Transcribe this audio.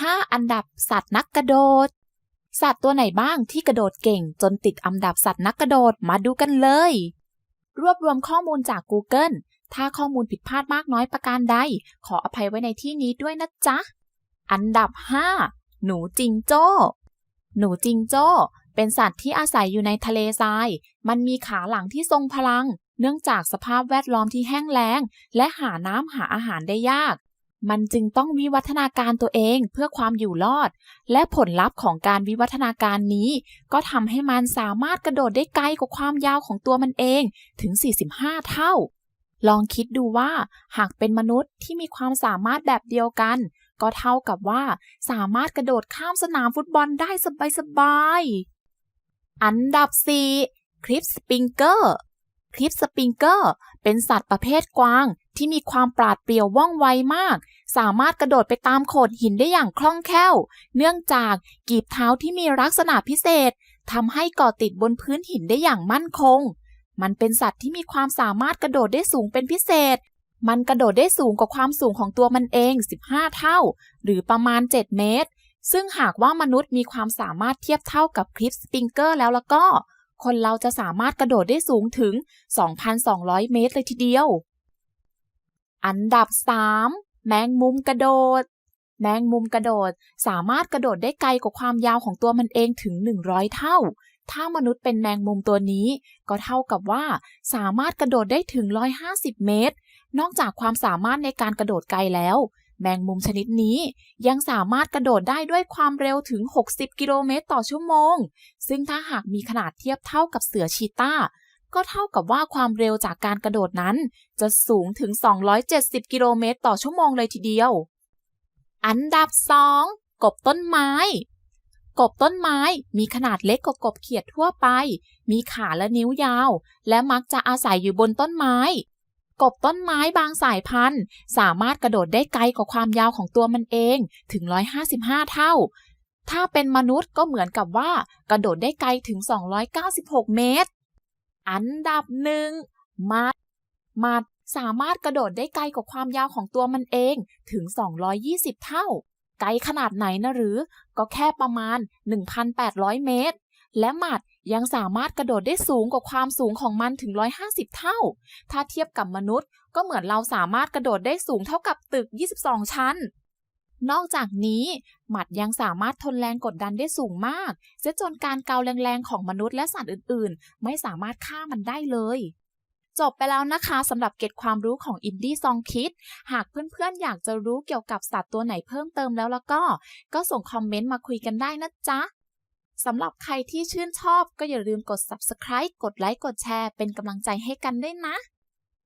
5 อันดับสัตว์นักกระโดด สัตว์ตัวไหนบ้างที่กระโดดเก่งจนติดอันดับสัตว์นักกระโดดมาดูกันเลย รวบรวมข้อมูลจาก Google ถ้าข้อมูลผิดพลาดมากน้อยประการใด ขออภัยไว้ในที่นี้ด้วยนะจ๊ะ อันดับ 5 หนูจิงโจ้ หนูจิงโจ้เป็นสัตว์ที่อาศัยอยู่ในทะเลทราย มันมีขาหลังที่ทรงพลัง เนื่องจากสภาพแวดล้อมที่แห้งแล้ง และหาน้ำหาอาหารได้ยาก มันจึงต้องวิวัฒนาการตัวเองเพื่อความอยู่รอด และผลลัพธ์ของการวิวัฒนาการนี้ ก็ทำให้มันสามารถกระโดดได้ไกลกว่าความยาวของตัวมันเองถึง 45 เท่า ลองคิดดูว่า หากเป็นมนุษย์ที่มีความสามารถแบบเดียวกัน ก็เท่ากับว่า สามารถกระโดดข้ามสนามฟุตบอลได้สบายๆอันดับ 4 คลิปสปริงเกอร์ คลิปสปริงเกอร์ เป็นสัตว์ประเภทกวางที่มีความปราดเปรียวว่องไวมาก สามารถกระโดดไปตามโขดหินได้อย่างคล่องแคล่ว เนื่องจากกีบเท้าที่มีลักษณะพิเศษทำให้เกาะติดบนพื้นหินได้อย่างมั่นคง มันเป็นสัตว์ที่มีความสามารถกระโดดได้สูงเป็นพิเศษ มันกระโดดได้สูงกว่าความสูงของตัวมันเอง 15 เท่า หรือประมาณ 7 เมตร ซึ่งหากว่ามนุษย์มีความสามารถเทียบเท่ากับคลิปสปริงเกอร์แล้วแล้วก็ คนเราจะสามารถกระโดดได้สูงถึง 2,200 เมตรเลยทีเดียว อันดับ 3 แมงมุมกระโดด แมงมุมกระโดดสามารถกระโดดได้ไกลกว่าความยาวของตัวมันเองถึง 100 เท่า ถ้ามนุษย์เป็นแมงมุมตัวนี้ ก็เท่ากับว่า สามารถกระโดดได้ถึง 150 เมตร นอกจากความสามารถในการกระโดดไกลแล้ว แมงมุมชนิดนี้ยังสามารถกระโดดได้ด้วยความเร็วถึง 60 กิโลเมตรต่อชั่วโมง ซึ่งถ้าหากมีขนาดเทียบเท่ากับเสือชีตาก็เท่ากับว่าความเร็วจากการกระโดดนั้น จะสูงถึง 270 กิโลเมตรต่อชั่วโมงเลยทีเดียว อันดับ 2 กบต้นไม้ กบต้นไม้มีขนาดเล็กกว่ากบเขียดทั่วไป มีขาและนิ้วยาว และมักจะอาศัยอยู่บนต้นไม้ กบต้นไม้บางสายพันธุ์ สามารถกระโดดได้ไกลกว่าความยาวของตัวมันเองถึง 155 เท่า ถ้าเป็นมนุษย์ก็เหมือนกับว่า กระโดดได้ไกลถึง 296 เมตร อันดับหนึ่งมัดมัดสามารถกระโดดได้ไกลกว่าความยาวของตัวมันเองถึง 220 เท่า ไกลขนาดไหนนะหรือ ก็แค่ประมาณ 1,800 เมตร และหมัด ยังสามารถกระโดดได้สูงกว่าความสูงของมันถึง 150 เท่า ถ้าเทียบกับมนุษย์ ก็เหมือนเราสามารถกระโดดได้สูงเท่ากับตึก 22 ชั้น นอกจากนี้ หมัดยังสามารถทนแรงกดดันได้สูงมากเสียจนการเกาแรงๆของมนุษย์และสัตว์อื่น ๆ ไม่สามารถฆ่ามันได้เลยจบไปแล้วนะคะสำหรับเก็ตความรู้ของอินดี้ซองคิดหากเพื่อนๆ อยากจะรู้เกี่ยวกับสัตว์ตัวไหนเพิ่มเติมแล้วแล้วก็ ก็ส่งคอมเมนต์มาคุยกันได้นะจ๊ะ สำหรับใครที่ชื่นชอบก็อย่าลืมกด subscribe กดไลค์กดแชร์เป็นกำลังใจให้กันด้วยนะ